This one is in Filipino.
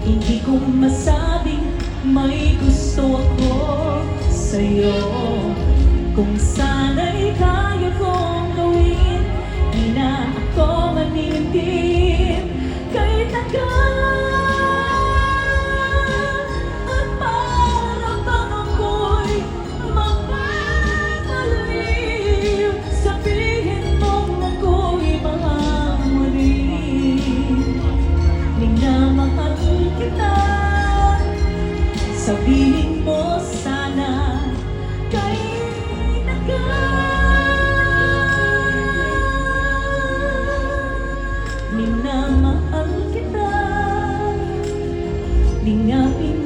Hindi ko masabing may gusto ako sa'yo. Kung sana'y kaya kong gawin Di na ako manintindi Sabihin mo sana kay Minamahal kita. Lingapin